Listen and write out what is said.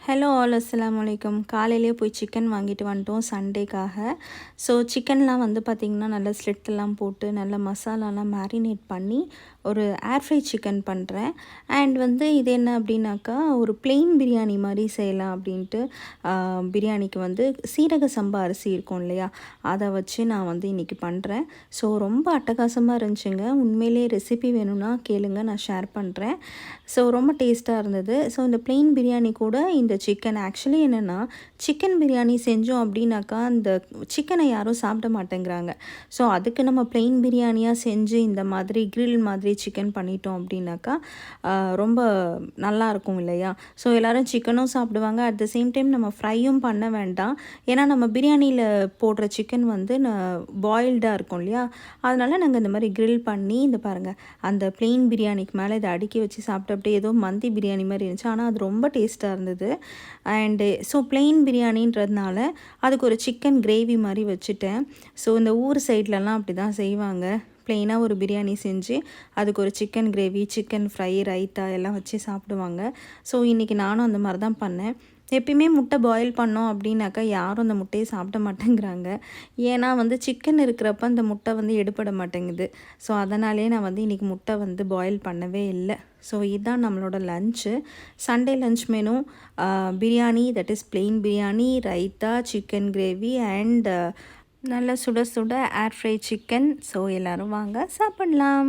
Hello all அஸ்லாம் வலைக்கம் காலையிலே போய் சிக்கன் வாங்கிட்டு வந்துட்டோம் சண்டேக்காக ஸோ சிக்கன்லாம் வந்து பார்த்திங்கன்னா நல்லா ஸ்லிட்டெல்லாம் போட்டு நல்ல மசாலாலாம் மேரினேட் பண்ணி ஒரு ஏர் ஃப்ரை சிக்கன் பண்ணுறேன் அண்ட் வந்து இது என்ன அப்படின்னாக்கா ஒரு பிளெயின் பிரியாணி மாதிரி செய்யலாம் அப்படின்ட்டு பிரியாணிக்கு வந்து சீரக சம்பா அரிசி இருக்கும் இல்லையா? அதை வச்சு நான் வந்து இன்றைக்கி பண்ணுறேன் ஸோ ரொம்ப அட்டகாசமாக இருந்துச்சுங்க. உண்மையிலே ரெசிபி வேணும்னா கேளுங்க நான் ஷேர் பண்ணுறேன் ஸோ ரொம்ப டேஸ்ட்டாக இருந்தது. ஸோ இந்த பிளெயின் பிரியாணி கூட இந்த இந்த சிக்கன் ஆக்சுவலி என்னென்னா சிக்கன் பிரியாணி செஞ்சோம் அப்படின்னாக்கா அந்த சிக்கனை யாரும் சாப்பிட மாட்டேங்கிறாங்க. ஸோ அதுக்கு நம்ம பிளெயின் பிரியாணியாக செஞ்சு இந்த மாதிரி க்ரில் மாதிரி சிக்கன் பண்ணிட்டோம் அப்படின்னாக்கா ரொம்ப நல்லா இருக்கும் இல்லையா? ஸோ எல்லோரும் சிக்கனும் சாப்பிடுவாங்க. அட் த சேம் டைம் நம்ம ஃப்ரையும் பண்ண வேண்டாம். ஏன்னா நம்ம பிரியாணியில் போடுற சிக்கன் வந்து பாயில்டாக இருக்கும் இல்லையா? அதனால் நாங்கள் இந்த மாதிரி க்ரில் பண்ணி இந்த பாருங்கள் அந்த பிளெயின் பிரியாணிக்கு மேலே இதை அடுக்கி வச்சு சாப்பிட்டு அப்படியே ஏதோ மந்தி பிரியாணி மாதிரி இருந்துச்சு. ஆனால் அது ரொம்ப டேஸ்ட்டாக இருந்தது. அண்டு ஸோ பிளெயின் பிரியாணின்றதுனால அதுக்கு ஒரு சிக்கன் கிரேவி மாதிரி வச்சுட்டேன். ஸோ இந்த ஊர் சைட்லலாம் அப்படி தான் செய்வாங்க. ப்ளெயினாக ஒரு பிரியாணி செஞ்சு அதுக்கு ஒரு chicken gravy chicken fry raita எல்லாம் வச்சு சாப்பிடுவாங்க. ஸோ இன்றைக்கி நானும் அந்த மாதிரி தான் பண்ணேன். எப்பயுமே முட்டை பாயில் பண்ணோம் அப்படின்னாக்கா யாரும் அந்த முட்டையை சாப்பிட மாட்டேங்கிறாங்க. ஏன்னா வந்து சிக்கன் இருக்கிறப்ப அந்த முட்டை வந்து எடுப்பட மாட்டேங்குது. ஸோ அதனாலே நான் வந்து இன்றைக்கி முட்டை வந்து பாயில் பண்ணவே இல்லை. ஸோ இதுதான் நம்மளோட lunch Sunday lunch menu biryani that is plain biryani raita chicken gravy and நல்ல சுட சுட ஏர் ஃப்ரை சிக்கன் ஸோ எல்லோரும் வாங்க சாப்பிட்லாம்.